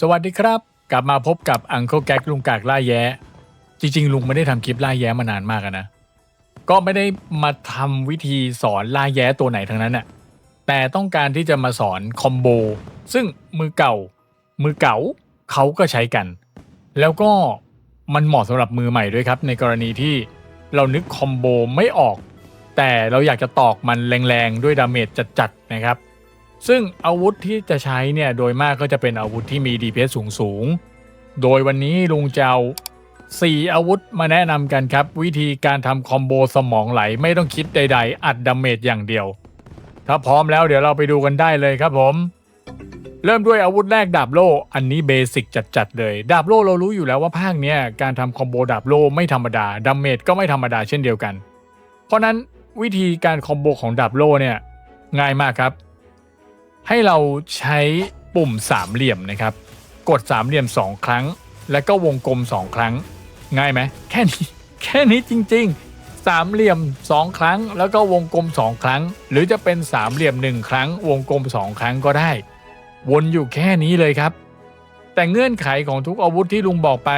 สวัสดีครับ กลับมาพบกับอังเคิลแก๊กลุงกากล่าแย้ จริง ๆ ลุงไม่ได้ทำคลิปล่าแย้มานานมากอะนะ ก็ไม่ได้มาทำวิธีสอนล่าแย้ตัวไหนทั้งนั้นน่ะแต่ต้องการที่จะมาสอนคอมโบซึ่งมือเก่า มือเก่าเขาก็ใช้กัน แล้วก็มันเหมาะสำหรับมือใหม่ด้วยครับ ในกรณีที่เรานึกคอมโบไม่ออก แต่เราอยากจะตอกมันแรงๆ ด้วยดาเมจจัดๆนะครับ ซึ่งอาวุธที่จะใช้เนี่ยโดยมากก็จะเป็นอาวุธที่มี DPS สูงสูง โดยวันนี้ลุงจะเอา4อาวุธมาแนะนำกันครับ วิธีการทำคอมโบสมองไหลไม่ต้องคิดใด ๆ อัดดาเมจอย่างเดียว ถ้าพร้อมแล้วเดี๋ยวเราไปดูกันได้เลยครับผม เริ่มด้วยอาวุธแรกดาบโล่อันนี้เบสิกจัดๆเลย ดาบโล่เรารู้อยู่แล้วว่าภาคเนี้ยการทำคอมโบดาบโล่ไม่ธรรมดาดาเมจก็ไม่ธรรมดาเช่นเดียวกัน เพราะนั้นวิธีการคอมโบของดาบโล่เนี่ยง่ายมากครับ ให้เราใช้ปุ่มสามเหลี่ยมนะครับ กดสามเหลี่ยมสองครั้ง แล้วก็วงกลมสองครั้ง ง่ายไหมแค่นี้แค่นี้จริง ๆ สามเหลี่ยมสองครั้ง แล้วก็วงกลมสองครั้ง หรือจะเป็นสามเหลี่ยมหนึ่งครั้ง วงกลมสองครั้งก็ได้ วนอยู่แค่นี้เลยครับ แต่เงื่อนไขของทุกอาวุธที่ลุงบอกไป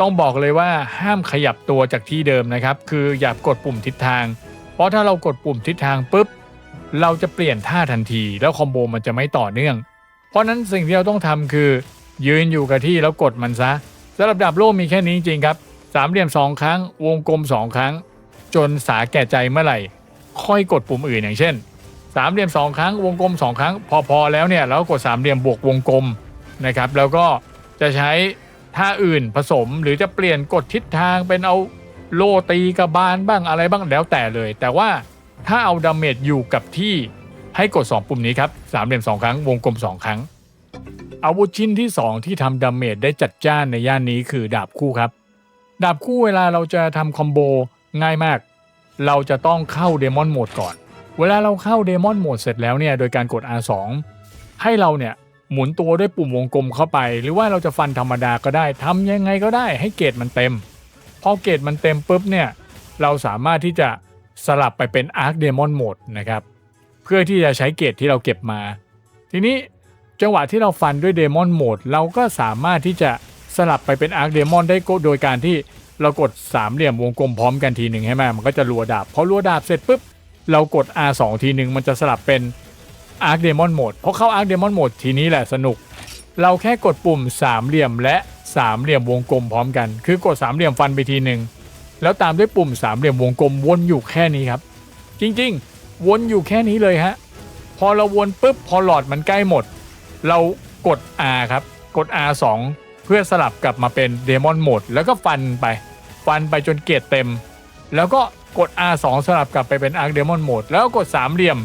ต้องบอกเลยว่าห้ามขยับตัวจากที่เดิมนะครับ คืออย่ากดปุ่มทิศทาง เพราะถ้าเรากดปุ่มทิศทางปุ๊บ เราจะเปลี่ยนท่าทันทีแล้วคอมโบมันจะไม่ต่อเนื่อง เพราะนั้นสิ่งที่เราต้องทำคือ ยืนอยู่กับที่แล้วกดมันซะสำหรับดาบโล่มีแค่นี้จริงครับ สามเหลี่ยมสองครั้ง วงกลมสองครั้ง จนสาแก่ใจเมื่อไหร่ ค่อยกดปุ่มอื่นอย่างเช่น สามเหลี่ยมสองครั้ง วงกลมสองครั้ง พอพอแล้วเนี่ยเราก็กดสามเหลี่ยมบวกวงกลมนะครับ แล้วก็จะใช้ท่าอื่นผสมหรือจะเปลี่ยนกดทิศทางเป็นเอาโลตีกระบาลบ้างอะไรบ้างแล้วแต่เลย แต่ว่า ถ้าเอาดาเมจอยู่กับที่ให้กด 2 ปุ่มนี้ครับสามเหลี่ยมสองครั้งวงกลมสองครั้ง อาวุธชิ้นที่ 2 ที่ทำดาเมจได้จัดจ้านในย่านนี้คือดาบคู่ครับ ดาบคู่เวลาเราจะทำคอมโบง่ายมาก เราจะต้องเข้าเดมอนโหมดก่อน เวลาเราเข้าเดมอนโหมดเสร็จแล้วเนี่ยโดยการกด R2 ให้เราเนี่ยหมุนตัวด้วยปุ่มวงกลมเข้าไป หรือว่าเราจะฟันธรรมดาก็ได้ทำยังไงก็ได้ให้เกรดมันเต็ม พอเกรดมันเต็มปุ๊บเนี่ยเราสามารถที่จะ สลับไปเป็น Arc Demon Mode นะครับ เพื่อที่จะใช้เกรดที่เราเก็บมา ทีนี้จังหวะที่เราฟันด้วย Demon Mode เราก็สามารถที่จะสลับไปเป็น Arc Demon ได้โดยการที่เรากดสามเหลี่ยมวงกลมพร้อมกันทีหนึ่งใช่ไหมมันก็จะรัวดาบพอรัวดาบเสร็จปุ๊บเรากด R2 ทีหนึ่งมันจะสลับเป็น Arc Demon Mode พอเข้า Arc Demon Mode ทีนี้แหละสนุก เราแค่กดปุ่มสามเหลี่ยมและสามเหลี่ยมวงกลมพร้อมกัน คือกดสามเหลี่ยมฟันไปทีหนึ่ง แล้วตามด้วยปุ่มสามเหลี่ยมวงกลมวนอยู่แค่นี้ครับ จริงๆ วนอยู่แค่นี้เลยฮะพอเราวนปุ๊บพอหลอดมันใกล้หมด เรากด R ครับ กด R2 เพื่อสลับกลับมาเป็นเดมอนโหมดแล้วก็ฟันไป ฟันไปจนเกรดเต็ม แล้วก็กด R2 สลับกลับไปเป็น Arc Demon Mode แล้วกดสามเหลี่ยม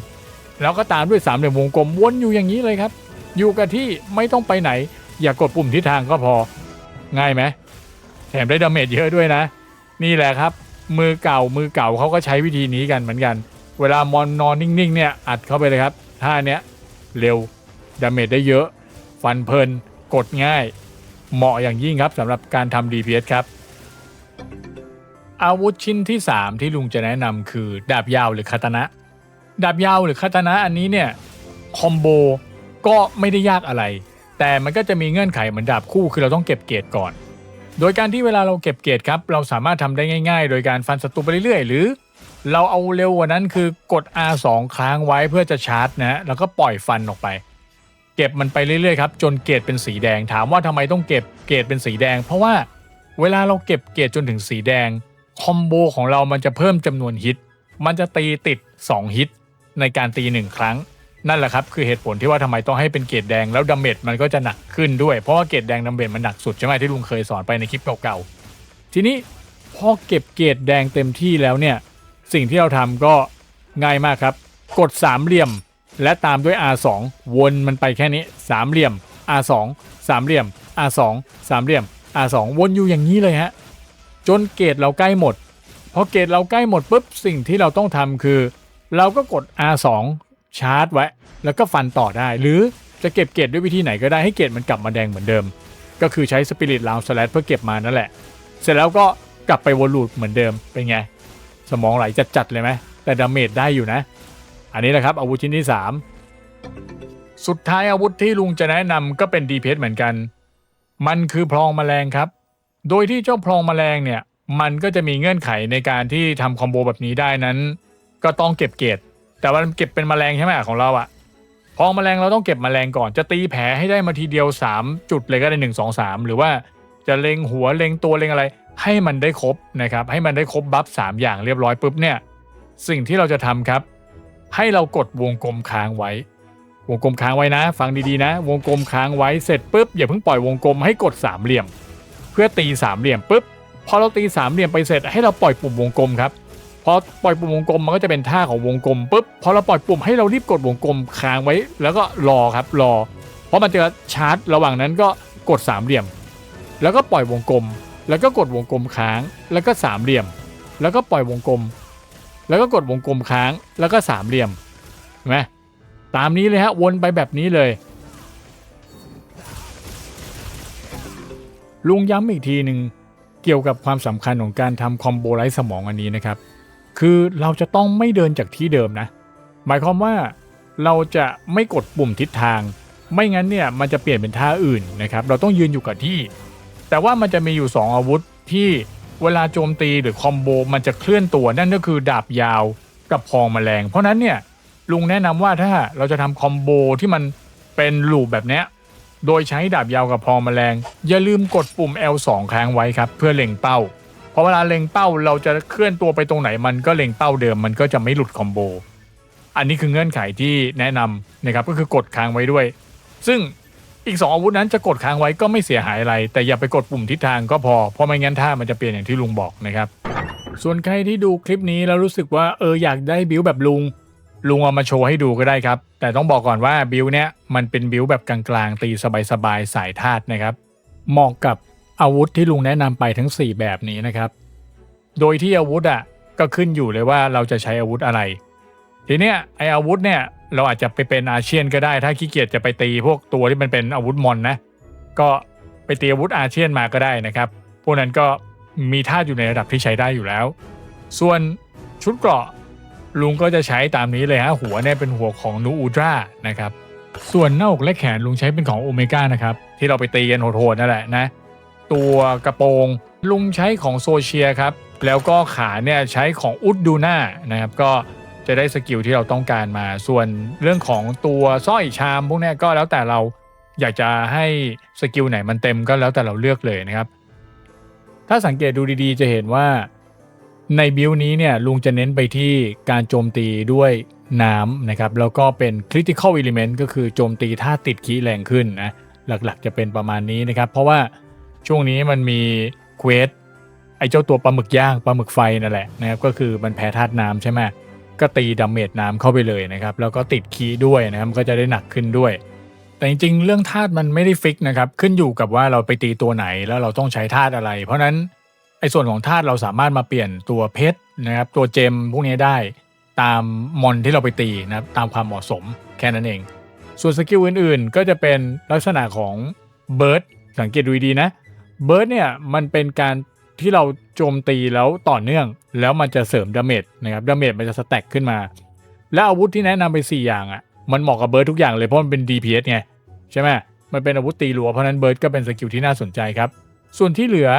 แล้วก็ตามด้วยสามเหลี่ยมวงกลมวนอยู่อย่างนี้เลยครับ อยู่กับที่ไม่ต้องไปไหน อย่ากดปุ่มทิศทางก็พอ ง่ายไหมแถมได้ดาเมจเยอะด้วยนะ นี่แหละครับ มือเก่ามือเก่าเขาก็ใช้วิธีนี้กันเหมือนกัน เวลามอนนอนนิ่งๆเนี่ยอัดเข้าไปเลยครับท่าเนี้ยเร็วดาเมจได้เยอะ ฟันเพลินกดง่าย เหมาะอย่างยิ่งครับสำหรับการทำ DPS ครับ อาวุธชิ้นที่ 3 ที่ลุงจะแนะนำคือ ดาบยาวหรือคาตานะ ดาบยาวหรือคาตานะอันนี้เนี่ยคอมโบก็ไม่ได้ยากอะไร แต่มันก็จะมีเงื่อนไขเหมือนดาบคู่คือเราต้องเก็บเกรดก่อน โดยการที่เวลาเราเก็บเกรดครับ เราสามารถทำได้ง่ายๆ โดยการฟันศัตรูไปเรื่อยๆ หรือ เราเอาเร็วกว่านั้นคือกด R2 ค้างไว้เพื่อจะชาร์จนะฮะแล้วก็ปล่อยฟันออกไป เก็บมันไปเรื่อยๆครับจนเกรดเป็นสีแดง ถามว่าทำไมต้องเก็บเกรดเป็นสีแดง เพราะว่าเวลาเราเก็บเกรดจนถึงสีแดงคอมโบของเรามันจะเพิ่มจำนวนฮิต มันจะตีติด 2 ฮิตในการตี 1 ครั้ง นั่นแหละครับคือเหตุผลที่ว่าทำไมต้องให้เป็นเกรดแดงแล้วดาเมจมันก็จะหนักขึ้นด้วยเพราะว่าเกรดแดงดาเมจมันหนักสุดใช่ไหมที่ลุงเคยสอนไปในคลิปเก่าๆทีนี้พอเก็บเกรดแดงเต็มที่แล้วเนี่ยสิ่งที่เราทำก็ง่ายมากครับ กดสามเหลี่ยม และตามด้วย R2 วนมันไปแค่นี้สามเหลี่ยม R2 สามเหลี่ยม R2 สามเหลี่ยม R2 วนอยู่อย่างนี้เลยฮะจนเกรดเราใกล้หมดพอเกรดเราใกล้หมดปุ๊บสิ่งที่เราต้องทำคือ เราก็กด R2 ชาร์จไว้ แล้วก็ฟันต่อได้ หรือจะเก็บเกรดด้วยวิธีไหนก็ได้ให้เกรดมันกลับมาแดงเหมือนเดิม ก็คือใช้สปิริตลาวสแลเพื่อเก็บมานั่นแหละ เสร็จแล้วก็กลับไปวนลูปเหมือนเดิมเป็นไง สมองไหลจัดๆเลยไหมแต่ดาเมจได้อยู่นะ อันนี้แหละครับอาวุธชิ้นที่ 3 สุดท้ายอาวุธที่ลุงจะแนะนำก็เป็น DPS เหมือนกัน มันคือพลองแมลงครับ โดยที่เจ้าพลองแมลงเนี่ยมันก็จะมีเงื่อนไขในการที่ทำคอมโบแบบนี้ได้นั้น ก็ต้องเก็บเกรด แต่ว่ามันเก็บเป็นแมลงใช่ไหมของเราอะพองแมลงเราต้องเก็บแมลงก่อนจะตีแผลให้ได้มาทีเดียว 3 จุดเลยก็ได้หนึ่งสองสามหรือว่าจะเล็งหัวเล็งตัวเล็งอะไร ให้มันได้ครบนะครับ ให้มันได้ครบบัฟสามอย่างเรียบร้อยปุ๊บเนี่ย สิ่งที่เราจะทำครับ ให้เรากดวงกลมค้างไว้ วงกลมค้างไว้นะ ฟังดีๆนะ วงกลมค้างไว้เสร็จปุ๊บอย่าเพิ่งปล่อยวงกลมให้กดสามเหลี่ยม เพื่อตีสามเหลี่ยมปุ๊บพอเราตีสามเหลี่ยมไปเสร็จให้เราปล่อยปุ่มวงกลมครับ พอปล่อยปุ่มวงกลมมันก็จะเป็นท่าของวงกลมปุ๊บพอเราปล่อยปุ่มให้เรารีบกดวงกลมค้างไว้ แล้วก็รอครับรอ เพราะมันจะชาร์จระหว่างนั้นก็กดสามเหลี่ยม แล้วก็ปล่อยวงกลม แล้วก็กดวงกลมค้าง แล้วก็สามเหลี่ยม แล้วก็ปล่อยวงกลม แล้วก็กดวงกลมค้าง แล้วก็สามเหลี่ยมเห็นไหมตามนี้เลยฮะวนไปแบบนี้เลย ลุงย้ำอีกทีหนึ่งเกี่ยวกับความสำคัญของการทำคอมโบไร้สมองอันนี้นะครับ คือเราจะต้องไม่เดินจากที่เดิมนะ หมายความว่าเราจะไม่กดปุ่มทิศทาง ไม่งั้นเนี่ยมันจะเปลี่ยนเป็นท่าอื่นนะครับ เราต้องยืนอยู่กับที่ แต่ว่ามันจะมีอยู่ 2 อาวุธที่เวลาโจมตีหรือคอมโบมันจะเคลื่อนตัวนั่นก็คือดาบยาวกับพองแมลง เพราะนั้นเนี่ยลุงแนะนำว่าถ้าเราจะทำคอมโบที่มันเป็นลูปแบบเนี้ยโดยใช้ดาบยาวกับพองแมลง อย่าลืมกดปุ่ม L2 ค้างไว้ครับ เพื่อเล็งเป้า พราะเวลาเล็งเป้าเราจะเคลื่อนตัวไปตรงไหนมันก็เล็งเป้าเดิมมันก็จะไม่หลุดคอมโบ อันนี้คือเงื่อนไขที่แนะนำนะครับก็คือกดค้างไว้ด้วย ซึ่งอีก 2 อาวุธนั้นจะกดค้างไว้ก็ไม่เสียหายอะไร แต่อย่าไปกดปุ่มทิศทางก็พอ เพราะไม่งั้นท่ามันจะเปลี่ยนอย่างที่ลุงบอกนะครับ ส่วนใครที่ดูคลิปนี้แล้วรู้สึกว่าเอออยากได้บิวแบบลุง ลุงเอามาโชว์ให้ดูก็ได้ครับ แต่ต้องบอกก่อนว่าบิวเนี้ยมันเป็นบิวแบบกลางๆตีสบายๆสายธาตุนะครับเหมาะกับ อาวุธที่ลุงแนะนำไปทั้ง 4 แบบนี้นะครับ โดยที่อาวุธอะก็ขึ้นอยู่เลยว่าเราจะใช้อาวุธอะไร ทีเนี้ยไออาวุธเนี่ยเราอาจจะไปเป็นอาเชียนก็ได้ถ้าขี้เกียจจะไปตีพวกตัวที่มันเป็นอาวุธมอนนะ ก็ไปตีอาวุธอาเชียนมาก็ได้นะครับ พวกนั้นก็มีท่าอยู่ในระดับที่ใช้ได้อยู่แล้ว ส่วนชุดเกราะลุงก็จะใช้ตามนี้เลยฮะหัวเนี่ยเป็นหัวของนูอูดรานะครับ ส่วนหน้าอกและแขนลุงใช้เป็นของโอเมก้านะครับ ที่เราไปตีกันโหดๆนั่นแหละนะ ตัวกระโปรง ลุงใช้ของโซเชียครับ แล้วก็ขาเนี่ยใช้ของอุดดูน่านะครับก็จะได้สกิลที่เราต้องการมา ส่วนเรื่องของตัวสร้อยชามพวกนี้ก็แล้วแต่เราอยากจะให้สกิลไหนมันเต็มก็แล้วแต่เราเลือกเลยนะครับ ถ้าสังเกตดูดีๆ จะเห็นว่าในบิลนี้เนี่ยลุงจะเน้นไปที่การโจมตีด้วยน้ำนะครับแล้วก็เป็น critical element ก็คือโจมตีถ้าติดคีแรงขึ้นนะหลักๆจะเป็นประมาณนี้นะครับ เพราะว่า ช่วงนี้มันมีเควสไอ้เจ้าตัวปลาหมึกย่างปลาหมึกไฟนั่นแหละนะครับก็คือมันแพ้ธาตุน้ำใช่ไหมก็ตีดาเมจน้ำเข้าไปเลยนะครับ แล้วก็ติดคีย์ด้วยนะครับก็จะได้หนักขึ้นด้วย แต่จริงๆ เรื่องธาตุมันไม่ได้ฟิกนะครับ ขึ้นอยู่กับว่าเราไปตีตัวไหนแล้วเราต้องใช้ธาตุอะไร เพราะนั้นไอ้ส่วนของธาตุเราสามารถมาเปลี่ยนตัวเพชรนะครับ ตัวเจมพวกนี้ได้ตามมอนที่เราไปตีนะครับตามความเหมาะสมแค่นั้นเอง ส่วนสกิลอื่นๆ ก็จะเป็นลักษณะของเบิร์ดสังเกตดูดีนะ เบิร์ดเนี่ยมันเป็นการที่เราโจมตีแล้วต่อเนื่อง แล้วมันจะเสริมดาเมจนะครับดาเมจมันจะสแต็กขึ้นมา แล้วอาวุธที่แนะนำไป 4 อย่างอะ่ะมันเหมาะกับเบิร์ดทุกอย่างเลยเพราะมันเป็น DPS ไงใช่ไหมมันเป็นอาวุธตีรัวเพราะนั้นเบิร์ดก็เป็นสกิลที่น่าสนใจครับ ส่วนที่เหลือ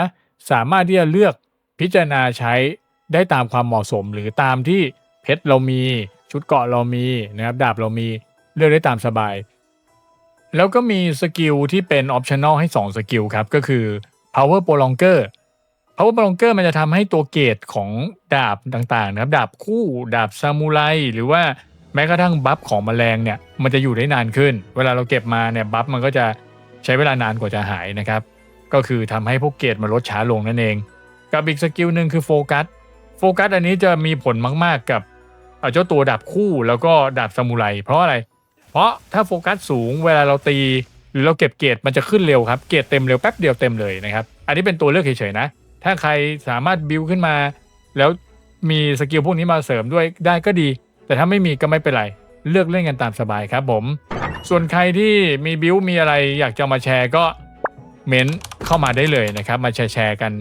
สามารถที่จะเลือกพิจารณาใช้ได้ตามความเหมาะสม หรือตามที่เพชรเรามีชุดเกราะเรามีนะครับดาบเรามีเลือกได้ตามสบาย แล้วก็มีสกิลที่เป็นออปชั่นอลให้ 2 สกิลครับก็คือ power prolonger power prolonger มันจะทำให้ตัวเกรดของดาบต่างๆนะครับดาบคู่ดาบซามูไรหรือว่าแม้กระทั่งบัฟของแมลงเนี่ยมันจะอยู่ได้นานขึ้น เวลาเราเก็บมาเนี่ยบัฟมันก็จะใช้เวลานานกว่าจะหายนะครับ ก็คือทำให้พวกเกรดมันลดช้าลงนั่นเอง กับอีกสกิลหนึ่งคือโฟกัสโฟกัสอันนี้จะมีผลมากๆกับเจ้าตัวดาบคู่แล้วก็ดาบซามูไรเพราะอะไร เพราะถ้าโฟกัสสูงเวลาเราตี หรือเราเก็บเกรดมันจะขึ้นเร็วครับเกรดเต็มเร็วแป๊บเดียวเต็มเลยนะครับ อันนี้เป็นตัวเลือกเฉยๆนะ ถ้าใครสามารถบิวขึ้นมา แล้วมีสกิลพวกนี้มาเสริมด้วยได้ก็ดี แต่ถ้าไม่มีก็ไม่เป็นไร เลือกเล่นกันตามสบายครับผม ส่วนใครที่มีบิวมีอะไรอยากจะมาแชร์ก็เม้นเข้ามาได้เลยนะครับ มาแชร์กัน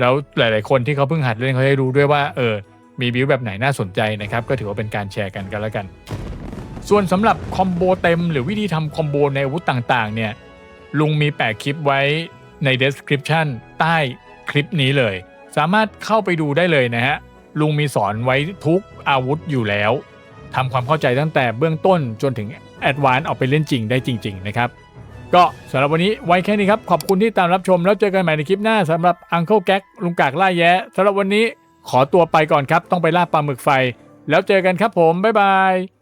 แล้วหลาย ๆ คนที่เขาเพิ่งหัดเล่นเขาจะรู้ด้วยว่าเออมีบิวแบบไหนน่าสนใจนะครับ ก็ถือว่าเป็นการแชร์กันกันแล้วกัน ส่วนสำหรับคอมโบเต็มหรือวิธีทำคอมโบในอาวุธต่างๆเนี่ยลุงมีแปะคลิปไว้ใน description ใต้คลิปนี้เลย สามารถเข้าไปดูได้เลยนะฮะ ลุงมีสอนไว้ทุกอาวุธอยู่แล้วทำความเข้าใจตั้งแต่เบื้องต้นจนถึงแอดวานซ์เอาไปเล่นจริงได้จริง ๆ นะครับ ก็สำหรับวันนี้ไว้แค่นี้ครับ ขอบคุณที่ตามรับชม แล้วเจอกันใหม่ในคลิปหน้าสำหรับ Uncle g a g ลุงกากล่าแย้สำหรับวันนี้ขอตัวไปก่อนครับ ต้องไปล่าปลาหมึกไฟ แล้วเจอกันครับผมบ๊ายบาย